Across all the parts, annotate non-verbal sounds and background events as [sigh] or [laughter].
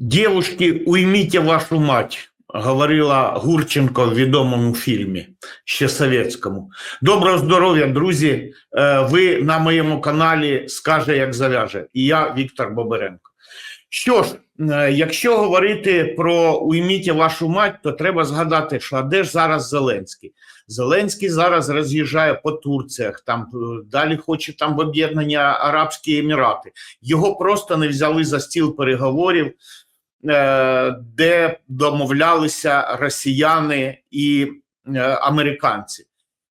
Девушки, уймите вашу мать, говорила Гурченко в відомому фільмі, ще совєтському. Доброго здоров'я, друзі. Е, Ви на моєму каналі Скаже, як зав'яже. І я Віктор Боберенко. Що ж, е, якщо говорити про уйміть вашу мать, то треба згадати, що а де ж зараз Зеленський? Зеленський зараз роз'їжджає по Турціях, там е, далі хоче там в об'єднання Арабські Емірати. Його просто не взяли за стіл переговорів, де домовлялися росіяни і е, американці.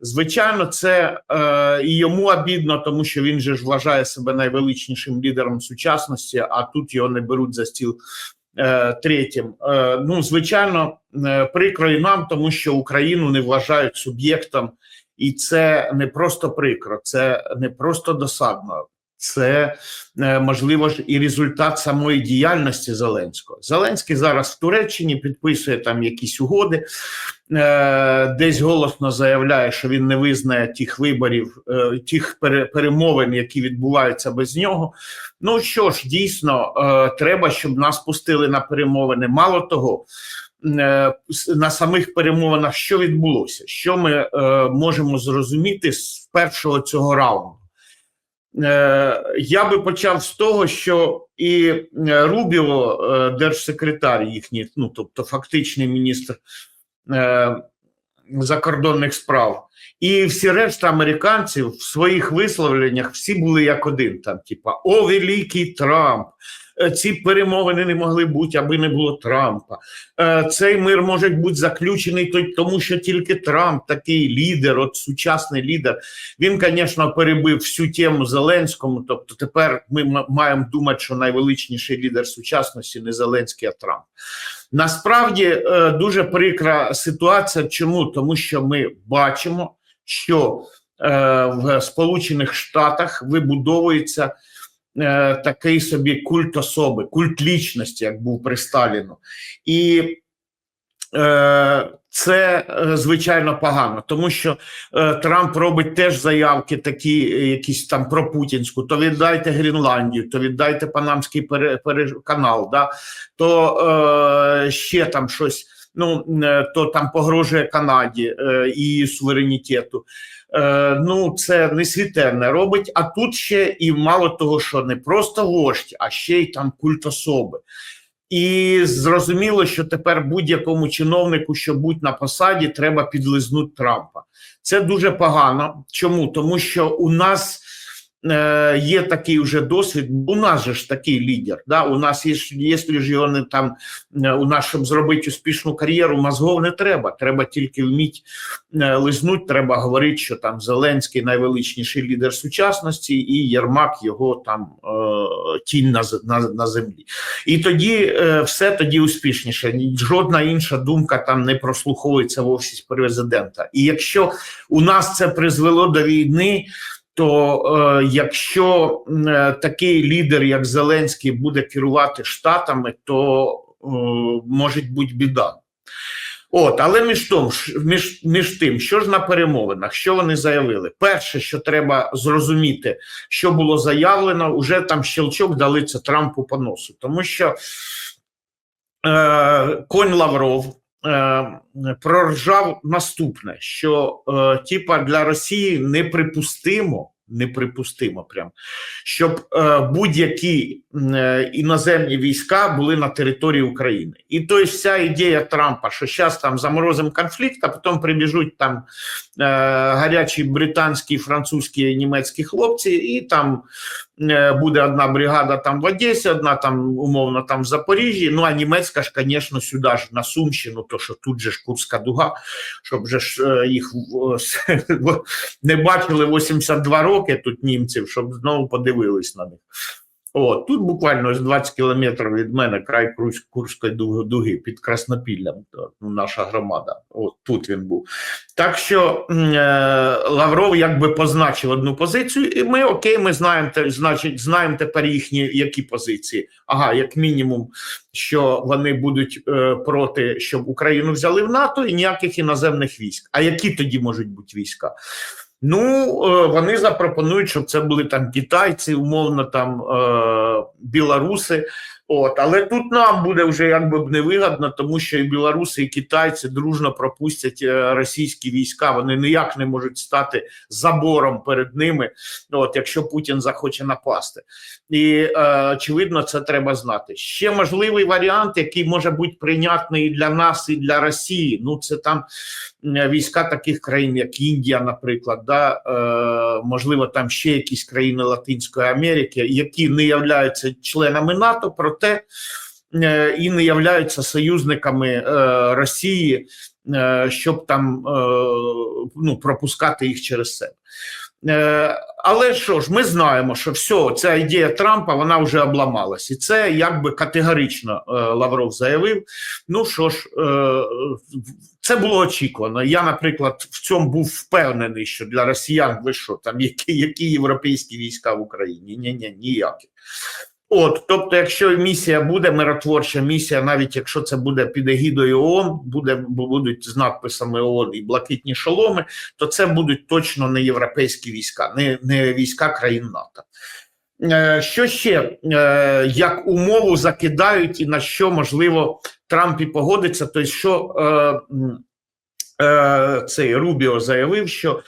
Звичайно, це е, і йому обідно, тому що він же ж вважає себе найвеличнішим лідером сучасності, а тут його не беруть за стіл е, третім. Е, ну, звичайно, е, прикро і нам, тому що Україну не вважають суб'єктом, і це не просто прикро, це не просто досадно. Це е, можливо ж і результат самої діяльності Зеленського. Зеленський зараз в Туреччині підписує там якісь угоди, е, десь голосно заявляє, що він не визнає тих виборів, е, тих пере- перемовин, які відбуваються без нього. Ну що ж, дійсно, треба, щоб нас пустили на перемовини. Мало того, на самих перемовинах що відбулося, що ми можемо зрозуміти з першого цього раунду. Е, Я би почав з того, що і е, Рубіо, е, держсекретар їхній, ну тобто фактичний міністр закордонних справ, і всі решта американців в своїх висловленнях всі були як один. Там, типа, о, великий Трамп. Е, Ці перемовини не могли бути, аби не було Трампа. Е, Цей мир може бути заключений тому, що тільки Трамп такий лідер, от сучасний лідер. Він, звісно, перебив всю тему Зеленському. Тобто, тепер ми маємо думати, що найвеличніший лідер сучасності не Зеленський, а Трамп. Насправді е, дуже прикра ситуація. Чому? Тому що ми бачимо, що в Сполучених Штатах вибудовується е, такий собі культ особи, культ лічності, як був при Сталіну. І е, це е, звичайно погано, тому що е, Трамп робить теж заявки, такі якісь там про путінську, то віддайте Гренландію, то віддайте Панамський канал, да, то ще там щось. Ну то там погрожує Канаді е, і суверенітету. Е, ну це несвітенне робить. А тут ще і мало того, що не просто вождь, а ще й там культ особи. І зрозуміло, що тепер будь-якому чиновнику, що будь на посаді, треба підлизнути Трампа. Це дуже погано. Чому? Тому що у нас є такий вже досвід. У нас же ж такий лідер. Да? У нас є, якщо ж там е, у нас, щоб зробити успішну кар'єру, мозгов не треба. Треба тільки вміти е, лизнуть. Треба говорити, що там Зеленський найвеличніший лідер сучасності, і Єрмак його там е, тінь на, на, на землі. І тоді е, все тоді успішніше. Жодна інша думка там не прослуховується в офісі президента. І якщо у нас це призвело до війни. То е, якщо е, такий лідер, як Зеленський, буде керувати штатами, то е, може бути біда. От, але між тим, між, між тим, що ж на перемовинах, що вони заявили? Перше, що треба зрозуміти, що було заявлено, уже там щелчок дали це Трампу по носу, тому що е, конь Лавров проржав наступне: що е, типа для Росії неприпустимо, неприпустимо прям, щоб е, будь-які е, іноземні війська були на території України. І то есть вся ідея Трампа, що зараз там заморозимо конфлікт, а потім прибіжуть там е, гарячі британські, французькі, німецькі хлопці, і там е, буде одна бригада там в Одесі, одна там умовно там в Запоріжжі. Ну а німецька ж, звісно, сюди ж на Сумщину, то що тут же ж Курська дуга, щоб вже ж е, їх в- [laughs] не бачили 82 роки тут німців, щоб знову подивились на них. От, тут буквально ось 20 кілометрів від мене край Курсь- Курської дуги, під Краснопіллям, то, ну, наша громада. От тут він був. Так що е, Лавров якби позначив одну позицію, і ми окей, ми знаємо, значить, знаємо тепер їхні які позиції. Ага, як мінімум, що вони будуть е, проти, щоб Україну взяли в НАТО і ніяких іноземних військ. А які тоді можуть бути війська? Ну, е, вони запропонують, щоб це були там китайці, умовно там е, білоруси, От, але тут нам буде вже якби б невигідно, тому що і білоруси, і китайці дружно пропустять е, російські війська. Вони ніяк не можуть стати забором перед ними, от, якщо Путін захоче напасти. І очевидно, це треба знати. Ще можливий варіант, який може бути прийнятний і для нас, і для Росії. Ну, це там війська таких країн, як Індія, наприклад, да, е, можливо, там ще якісь країни Латинської Америки, які не являються членами НАТО, проте е, і не являються союзниками е, Росії, щоб там ну, пропускати їх через себе. Але що ж, ми знаємо, що все, ця ідея Трампа вона вже обламалась, і це якби категорично Лавров заявив. Ну що ж, це було очікувано. Я, наприклад, в цьому був впевнений, що для росіян ви що там які, які європейські війська в Україні? Ні, ні, ніякі. От, тобто, якщо місія буде миротворча місія, навіть якщо це буде під егідою ООН, буде будуть з надписами ООН і блакитні шоломи, то це будуть точно не європейські війська, не, не війська країн НАТО. Е, Що ще е, як умову закидають, і на що можливо Трамп і погодиться, то що е, цей Рубіо заявив, що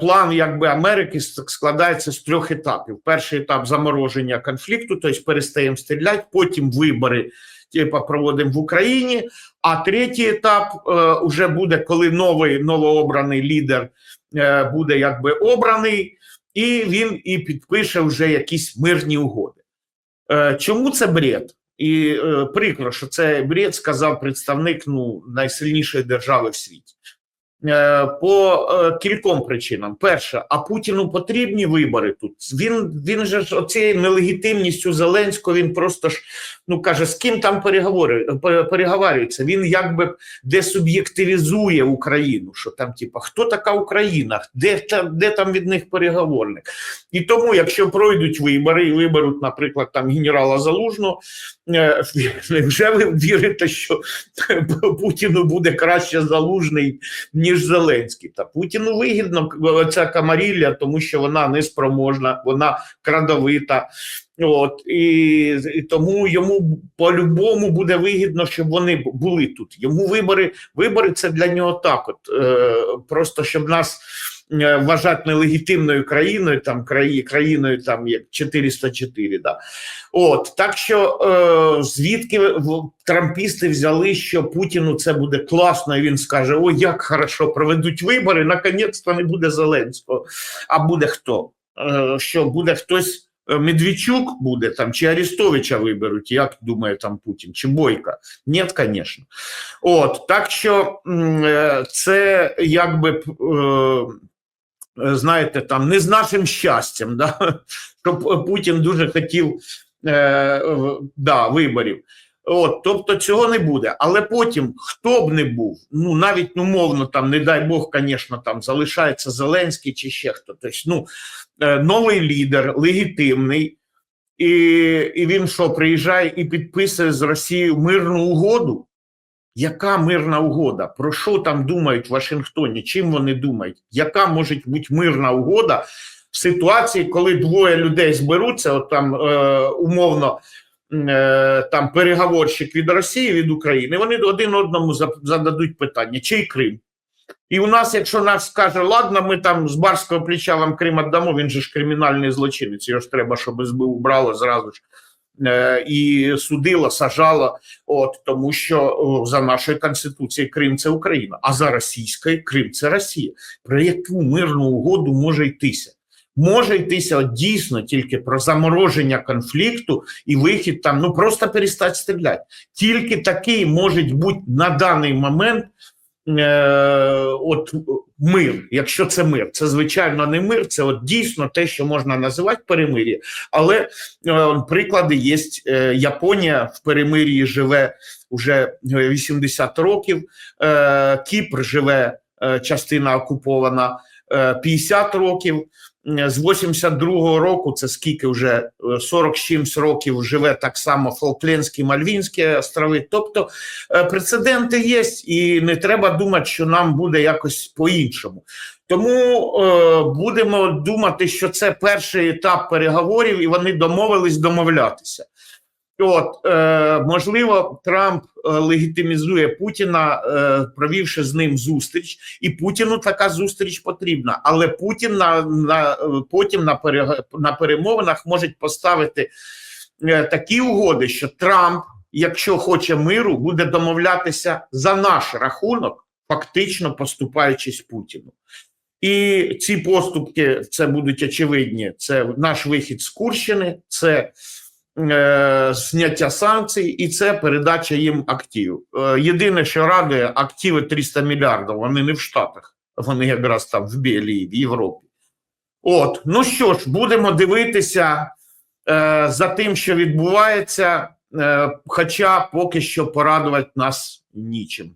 план якби Америки складається з трьох етапів: перший етап замороження конфлікту, тобто перестаємо стріляти, потім вибори. Типа проводимо в Україні, а третій етап е, вже буде, коли новий новообраний лідер е, буде якби обраний, і він і підпише вже якісь мирні угоди. Е, чому це бред? І е, прикро, що це бред сказав представник ну, найсильнішої держави в світі. Е, по е, кільком причинам. Перше, а Путіну потрібні вибори тут. Він він же ж оцією нелегітимністю Зеленського він просто ж ну каже, з ким там переговори пе- Він якби десуб'єктивізує Україну. Що там, типа, хто така Україна? Де там, де там від них переговорник? І тому, якщо пройдуть вибори і виберуть, наприклад, там генерала Залужного, е, вже ви вірите, що [laughs] Путіну буде краще залужний, ніж Зеленський. Та Путіну вигідно ця камарілля, тому що вона неспроможна, вона крадовита. От і, і тому йому по-любому буде вигідно, щоб вони були тут. Йому вибори, вибори це для нього так. От е, просто щоб нас вважати нелегітимною країною, там краї, країною, там як 404, да. От так що е, звідки трампісти взяли, що Путіну це буде класно, і він скаже: О, як хорошо проведуть вибори, наконець-то не буде Зеленського. А буде хто? Е, що буде хтось. е, Медведчук буде там, чи Арестовича виберуть, як думає там Путін, чи Бойка? Ні, звісно. От так що е, це якби е, е, знаєте, там не з нашим щастям, да? щоб Путін дуже хотів е, да, виборів. От, тобто цього не буде. Але потім, хто б не був, ну навіть умовно, там, не дай Бог, звісно, там залишається Зеленський чи ще хто. Тобто, ну, е, новий лідер, легітимний, і, і він що, приїжджає і підписує з Росією мирну угоду? Яка мирна угода? Про що там думають в Вашингтоні? Чим вони думають? Яка може бути мирна угода в ситуації, коли двоє людей зберуться, от там е, умовно е, там переговорщик від Росії від України, вони один одному зададуть питання, чий Крим? І у нас, якщо нас скаже, ладно, ми там з барського плеча вам Крим віддамо, він же ж кримінальний злочинець, його ж треба, щоб СБУ брало зразу ж і судило, сажало, от тому що за нашою конституцією Крим це Україна, а за російською Крим це Росія. Про яку мирну угоду може йтися? Може йтися от дійсно тільки про замороження конфлікту і вихід там, ну просто перестати стріляти. Тільки такий може бути на даний момент е, от мир, якщо це мир. Це звичайно не мир, це от дійсно те, що можна називати перемир'я. Але е, приклади є. Е, Японія в перемир'ї живе вже 80 років, е, Кіпр живе частина окупована е, 50 років. Е, З 82-го року, це скільки вже е, 40 років живе так само Фолклендські, Мальвінські острови. Тобто е, прецеденти є, і не треба думати, що нам буде якось по-іншому. Тому е, будемо думати, що це перший етап переговорів, і вони домовились домовлятися. От, е, можливо, Трамп е, легітимізує Путіна, е, провівши з ним зустріч, і Путіну така зустріч потрібна. Але Путін на, на потім на, перег- на перемовинах може поставити е, такі угоди, що Трамп, якщо хоче миру, буде домовлятися за наш рахунок, фактично поступаючись Путіну. І ці поступки це будуть очевидні. Це наш вихід з Курщини, це е, зняття санкцій і це передача їм активів. Е, єдине, що радує, активи 300 мільярдів, вони не в Штатах, вони якраз там в Білій, в Європі. От, ну що ж, будемо дивитися е, за тим, що відбувається, е, хоча поки що порадувати нас нічим.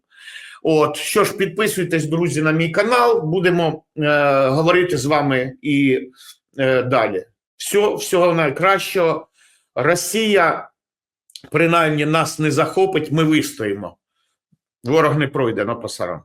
От що ж, підписуйтесь, друзі, на мій канал. Будемо е, говорити з вами і е, далі. Все, всього найкращого. Росія принаймні нас не захопить, ми вистоїмо. Ворог не пройде на пасаран.